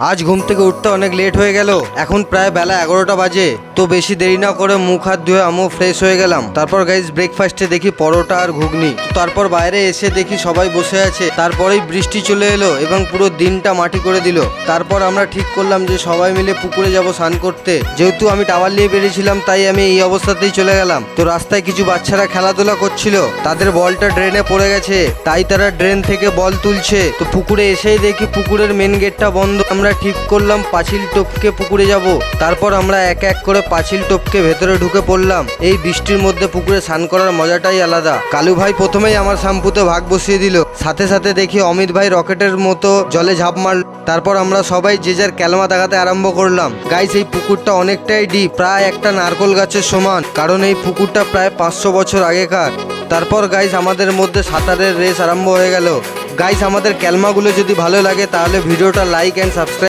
আজ ঘুম থেকে উঠতে অনেক লেট হয়ে গেল। এখন প্রায় বেলা এগারোটা বাজে। তো বেশি দেরি না করে মুখ হাত ধুয়ে আমিও ফ্রেশ হয়ে গেলাম। তারপর গাইজ ব্রেকফাস্টে দেখি পরোটা আর ঘুগনি। তারপর বাইরে এসে দেখি সবাই বসে আছে। তারপরেই বৃষ্টি চলে এলো এবং পুরো দিনটা মাটি করে দিল। তারপর আমরা ঠিক করলাম যে সবাই মিলে পুকুরে যাব স্নান করতে। যেহেতু আমি টাওয়ার নিয়ে বেরিয়েছিলাম, তাই আমি এই অবস্থাতেই চলে গেলাম। তো রাস্তায় কিছু বাচ্চারা খেলাধুলা করছিল। তাদের বলটা ড্রেনে পড়ে গেছে। তাই তারা ড্রেন থেকে বল তুলছে। তো পুকুরে এসেই দেখি পুকুরের মেন গেটটা বন্ধ। আমরা ঠিক করলাম পাঁচিল টপকে পুকুরে যাব। তারপর আমরা এক এক করে পাঁচিল টপকে ভেতরে ঢুকে পড়লাম। এই বৃষ্টির মধ্যে পুকুরে স্নান করার মজাটাই আলাদা। কালু ভাই প্রথমেই আমার শ্যাম্পুতে ভাগ বসিয়ে দিল। সাথে সাথে দেখি অমিত ভাই রকেটের মতো জলে ঝাঁপ মারল। তারপর আমরা সবাই যে যার ক্যালমা দেখাতে আরম্ভ করলাম। গাইস, এই পুকুরটা অনেকটাই ডিপ প্রায় একটা নারকোল গাছের সমান, কারণ এই পুকুরটা প্রায় পাঁচশো বছর আগেকার। তারপর গাইস, আমাদের মধ্যে সাঁতারের রেস আরম্ভ হয়ে গেল। গাইস আমাদের ক্যালমাগুলো যদি ভালো লাগে তাহলে ভিডিওটা লাইক অ্যান্ড সাবস্ক্রাইব